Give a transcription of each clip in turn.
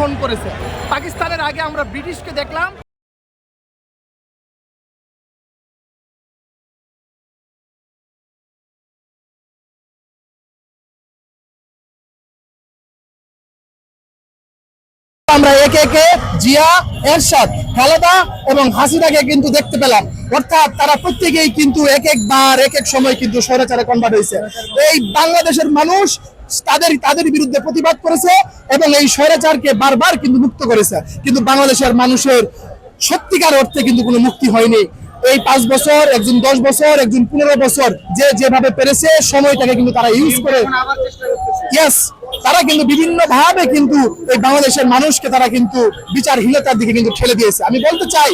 শাসন করেছে। পাকিস্তানের আগে আমরা ব্রিটিশকে দেখলাম। আমরা একে একে জিয়া, এরশাদ, খালেদা এবং হাসিনাকে কিন্তু দেখতে পেলাম। অর্থাৎ তারা প্রত্যেকেই কিন্তু এক একবার, এক এক সময় কিন্তু স্বৈরাচারে কনভার্ট হয়েছে। এই বাংলাদেশের মানুষ তাদের তাদের বিরুদ্ধে প্রতিবাদ করেছে এবং এই স্বৈরাচারকে বারবার কিন্তু মুক্ত করেছে। কিন্তু বাংলাদেশের মানুষের সত্যিকার অর্থে কিন্তু কোনো মুক্তি হয়নি। এই পাঁচ বছর একজন দশ বছর একজন পনেরো বছর যে যেভাবে পেরেছে সময়টাকে কিন্তু তারা ইউজ করে ইয়েস তারা কিন্তু বিভিন্ন ভাবে কিন্তু এই বাংলাদেশের মানুষকে তারা কিন্তু বিচারহীনতার দিকে কিন্তু ঠেলে দিয়েছে। আমি বলতে চাই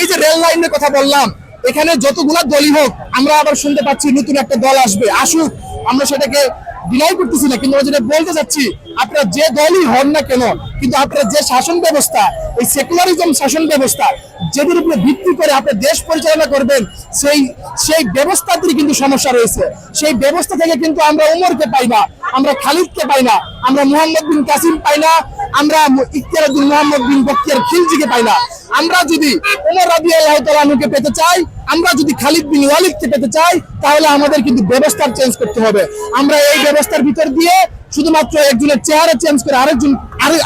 এই যে রেল লাইনের কথা বললাম এখানে যতগুলা দলই হোক আমরা আবার শুনতে পাচ্ছি নতুন একটা দল আসবে। আসুক আমরা সেটাকে ডিনাই করতেছি না কিন্তু আমরা যেটা বলতে চাচ্ছি আপনারা যে দলই হন না কেন, কিন্তু আপনারা যে শাসন ব্যবস্থা, এই সেকুলারিজম শাসন ব্যবস্থা, যেদের উপরে ভিত্তি করে আপনি দেশ পরিচালনা করবেন, সেই সেই ব্যবস্থাতেই কিন্তু সমস্যা রয়েছে। সেই ব্যবস্থা থেকে কিন্তু আমরা উমরকে পাই না, আমরা খালিদকে পাই না, আমরা মোহাম্মদ বিন কাসিম পাই না, আমরা ইখতিয়ারুদ্দিন মোহাম্মদ বিন বক্তিয়ার খিলজিকে পাই না। আমরা যদি উমর রাবি আল্লাহ তালুকে পেতে চাই, আমরা যদি খালিদ বিন ওয়ালিদকে পেতে চাই, তাহলে আমাদের কিন্তু ব্যবস্থা চেঞ্জ করতে হবে। আমরা এই ব্যবস্থার ভিতর দিয়ে শুধুমাত্র একজনের চেহারা চেঞ্জ করে আরেকজন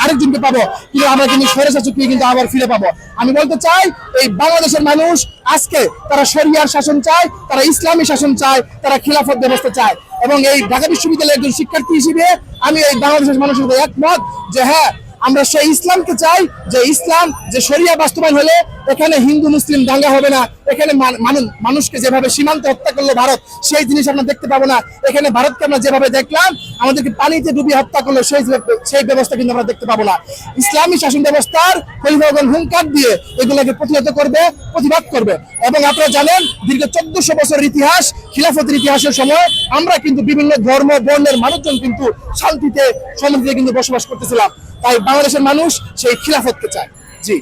আরেকজনকে পাবো। কিন্তু আমরা কিন্তু স্বৈরশাসককে কিন্তু আবার ফিরে পাবো। আমি বলতে চাই, এই বাংলাদেশের মানুষ আজকে তারা শরিয়ার শাসন চায়, তারা ইসলামী শাসন চায়, তারা খিলাফত ব্যবস্থা চায়। এবং এই ঢাকা বিশ্ববিদ্যালয়ের একজন শিক্ষার্থী হিসেবে আমি এই বাংলাদেশের মানুষের একমত যে হ্যাঁ আমরা সেই ইসলামকে চাই যে ইসলাম, যে শরিয়া বাস্তবায়ন হলে এখানে হিন্দু, মুসলিম দাঙ্গা হবে না। এখানে মান- মানুষকে যেভাবে সীমান্তে হত্যা করল ভারত, সেই জিনিস আমরা দেখতে পাবো না। এখানে ভারতকে আমরা যেভাবে দেখলাম, আমাদেরকে পানিতে ডুবিয়ে হত্যা করল, সেই সেই ব্যবস্থা কিন্তু আমরা দেখতে পাবো না। ইসলামী শাসন ব্যবস্থার খলিফাগণ হুঙ্কার দিয়ে এগুলোকে প্রতিহত করবে, প্রতিবাদ করবে। এবং আপনারা জানেন, দীর্ঘ চোদ্দশো বছরের ইতিহাস, খিলাফতের ইতিহাসের সময় আমরা কিন্তু বিভিন্ন ধর্ম, বর্ণের মানুষজন কিন্তু শান্তিতে, সমৃদ্ধিতে কিন্তু বসবাস করতেছিলাম। তাই বাংলাদেশের মানুষ সেই খিলাফতকে চায়। জি।